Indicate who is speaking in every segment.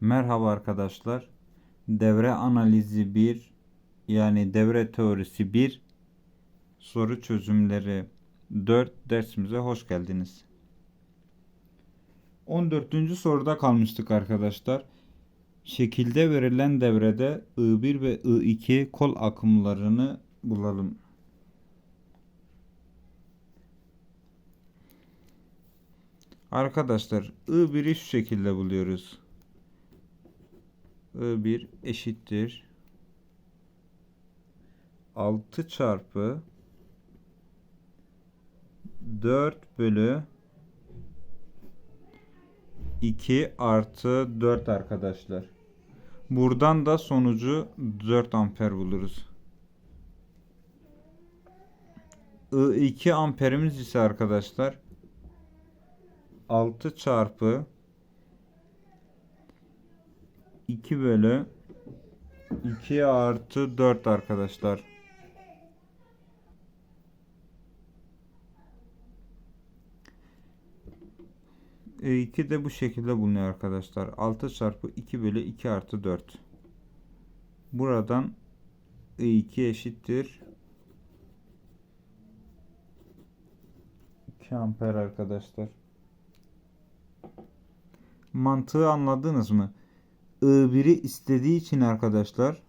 Speaker 1: Merhaba arkadaşlar. Devre analizi 1 yani devre teorisi 1 soru çözümleri 4 dersimize hoş geldiniz. 14. soruda kalmıştık arkadaşlar. Şekilde verilen devrede I1 ve I2 kol akımlarını bulalım. Arkadaşlar I1'i şu şekilde buluyoruz. I1 eşittir 6 çarpı 4 bölü 2 artı 4 arkadaşlar. Buradan da sonucu 4 amper buluruz. I2 amperimiz ise arkadaşlar 6 çarpı 2 bölü 2 artı 4 arkadaşlar. E 2 de bu şekilde bulunuyor arkadaşlar. 6 çarpı 2 bölü 2 artı 4. Buradan I2 eşittir 2 amper arkadaşlar. Mantığı anladınız mı? I1'i istediği için arkadaşlar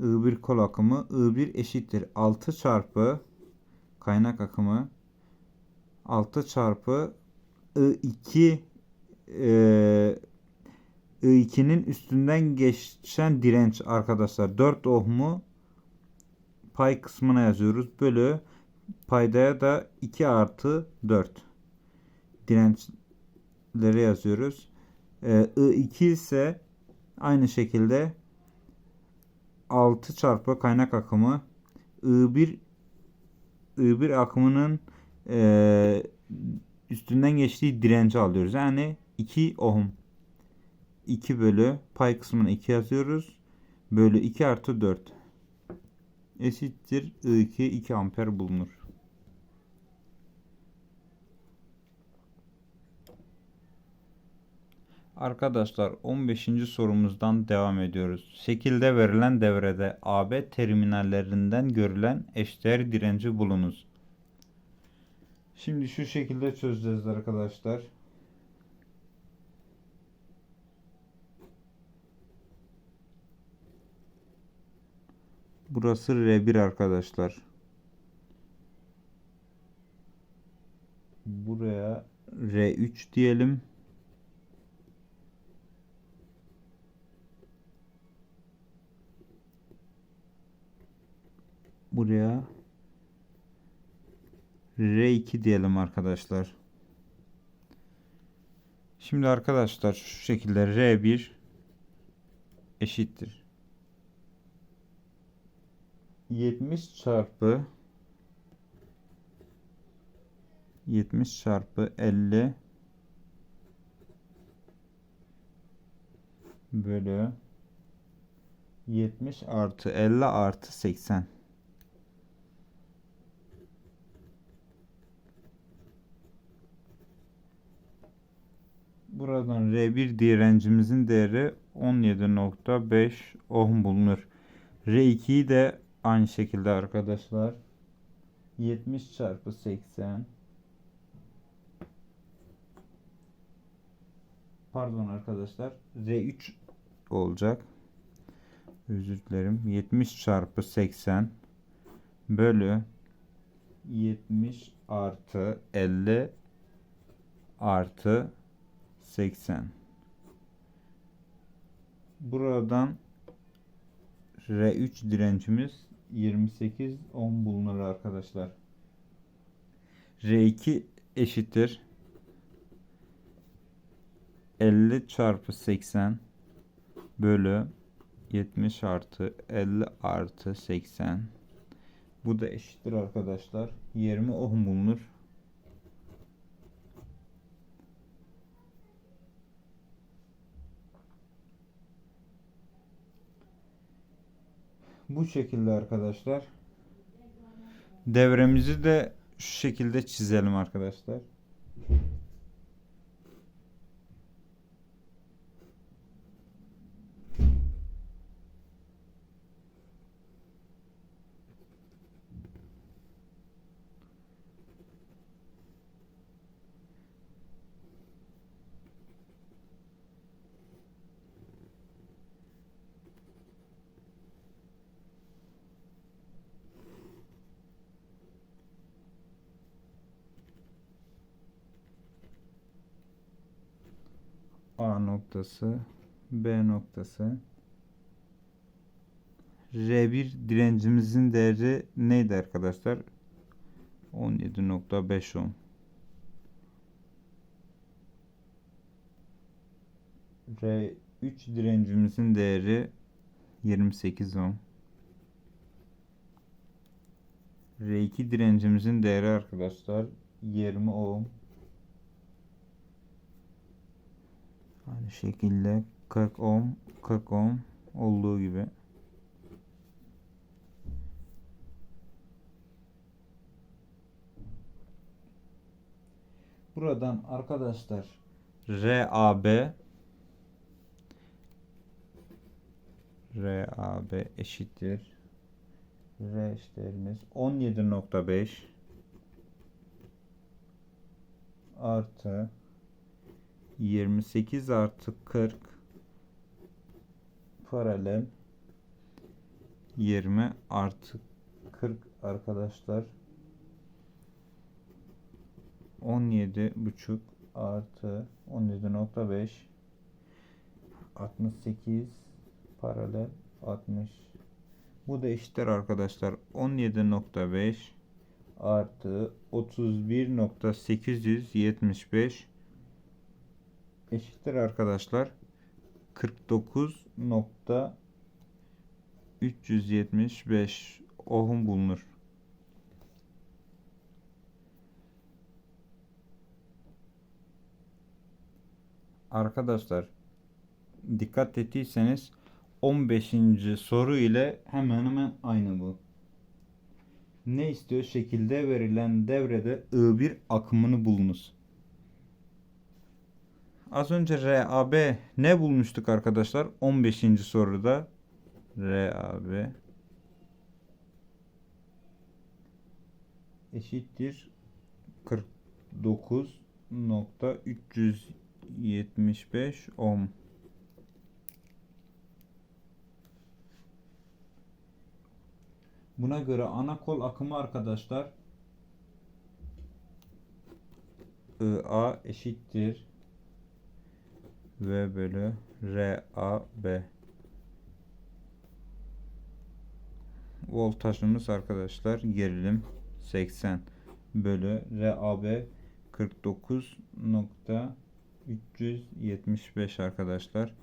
Speaker 1: I1 kol akımı I1 eşittir 6 çarpı kaynak akımı 6 çarpı I2 e, I2'nin üstünden geçen direnç arkadaşlar 4 ohmu pay kısmına yazıyoruz. Bölü paydaya da 2 artı 4 dirençleri yazıyoruz. Ee, I2 ise aynı şekilde 6 çarpı kaynak akımı I1 I1 akımının e, üstünden geçtiği direnci alıyoruz. Yani 2 ohm. 2 bölü pay kısmına 2 yazıyoruz. Bölü 2 artı 4 eşittir I2 2 amper bulunur. Arkadaşlar 15. sorumuzdan devam ediyoruz. Şekilde verilen devrede AB terminallerinden görülen eşdeğer direnci bulunuz. Şimdi şu şekilde çözeceğiz arkadaşlar. Burası R1 arkadaşlar. Buraya R3 diyelim. Buraya R2 diyelim arkadaşlar. Şimdi arkadaşlar şu şekilde R1 eşittir. 70 çarpı 70 çarpı 50 bölü 70 artı 50 artı 80 Buradan R1 direncimizin değeri 17.5 ohm bulunur. R2'yi de aynı şekilde arkadaşlar 70 çarpı 80 pardon arkadaşlar R3 olacak. Özür dilerim. 70 çarpı 80 bölü 70 artı 50 artı 80. Buradan R3 direncimiz 28 ohm bulunur arkadaşlar. R2 eşittir 50 çarpı 80 bölü 70 artı 50 artı 80 bu da eşittir arkadaşlar 20 ohm bulunur. Bu şekilde arkadaşlar. Devremizi de şu şekilde çizelim arkadaşlar. A noktası B noktası R1 direncimizin değeri neydi arkadaşlar? 17.5 ohm. R3 direncimizin değeri 28 ohm. R2 direncimizin değeri arkadaşlar 20 ohm. Aynı şekilde 40 ohm, 40 ohm olduğu gibi. Buradan arkadaşlar RAB RAB eşittir R eşittirimiz 17.5 artı 28 artı 40 paralel 20 artı 40 arkadaşlar. 17 buçuk artı 17.5 68 paralel 60 bu da eşittir arkadaşlar. 17.5 artı 31.875 eşittir arkadaşlar 49.375 ohm bulunur. Arkadaşlar dikkat ettiyseniz 15. soru ile hemen hemen aynı bu. Ne istiyor? Şekilde verilen devrede I1 akımını bulunuz. Az önce RAB ne bulmuştuk arkadaşlar? 15. soruda RAB eşittir 49.375 ohm. Buna göre ana kol akımı arkadaşlar IA eşittir V bölü RAB voltajımız arkadaşlar gerilim 80 bölü RAB 49.375 arkadaşlar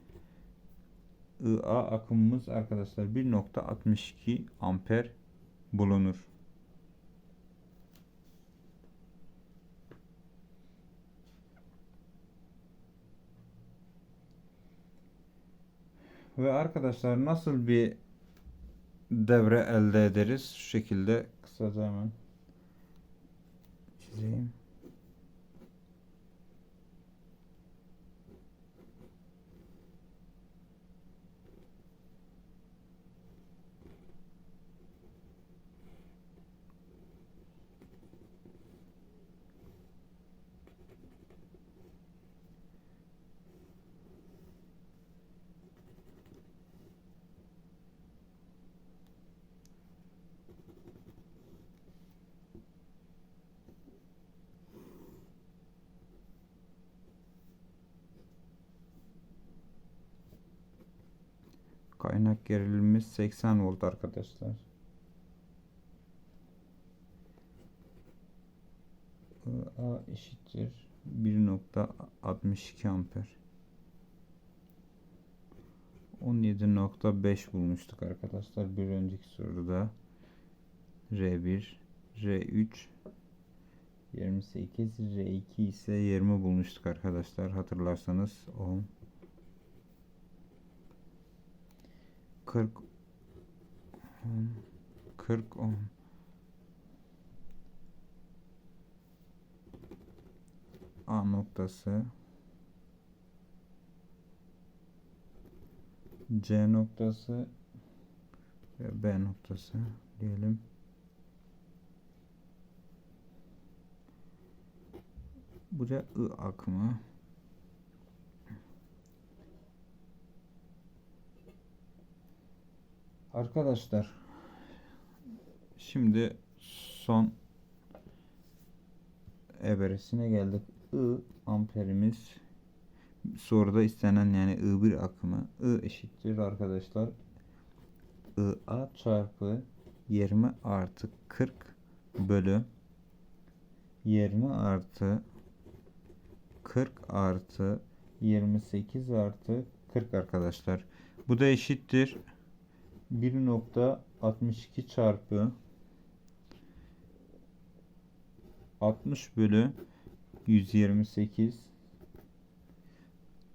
Speaker 1: IA akımımız arkadaşlar 1.62 amper bulunur. Ve arkadaşlar nasıl bir devre elde ederiz? Şu şekilde kısaca hemen çizeyim. Kaynak gerilimimiz 80 volt arkadaşlar. A eşittir 1.62 amper. 17.5 bulmuştuk arkadaşlar bir önceki soruda. R1, R3 28, R2 ise 20 bulmuştuk arkadaşlar hatırlarsanız ohm 40 ohm 40 ohm A noktası. C noktası ve B noktası diyelim. Buraya I akımı Arkadaşlar şimdi son eberesine geldik. I amperimiz soruda istenen yani I1 akımı I eşittir arkadaşlar. IA çarpı 20 artı 40 bölü 20 artı 40 artı 28 artı 40 arkadaşlar. Bu da eşittir 1.62 çarpı 60 bölü 128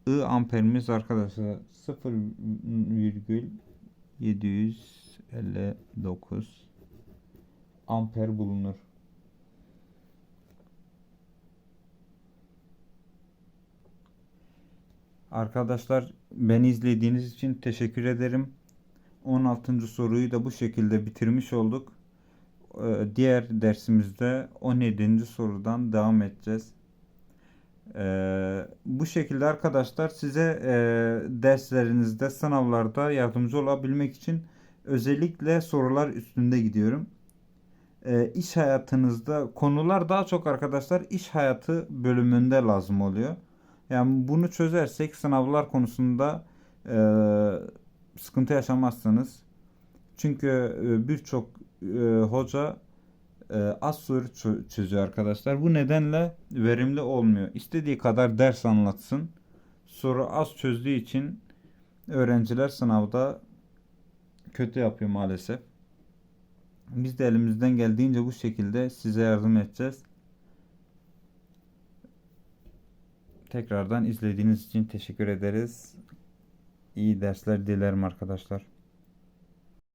Speaker 1: I amperimiz arkadaşlar 0,759 amper bulunur. Arkadaşlar beni izlediğiniz için teşekkür ederim. 16. soruyu da bu şekilde bitirmiş olduk. Ee, Diğer dersimizde 17. sorudan devam edeceğiz. Ee, bu şekilde arkadaşlar size e, derslerinizde, sınavlarda yardımcı olabilmek için özellikle sorular üstünde gidiyorum. Ee, iş hayatınızda konular daha çok arkadaşlar iş hayatı bölümünde lazım oluyor. Yani bunu çözersek sınavlar konusunda e, sıkıntı yaşamazsınız. Çünkü e, birçok e, hoca e, az soru çö- çözüyor arkadaşlar. Bu nedenle verimli olmuyor. İstediği kadar ders anlatsın. Soru az çözdüğü için öğrenciler sınavda kötü yapıyor maalesef. Biz de elimizden geldiğince bu şekilde size yardım edeceğiz. Tekrardan izlediğiniz için teşekkür ederiz. İyi dersler dilerim arkadaşlar.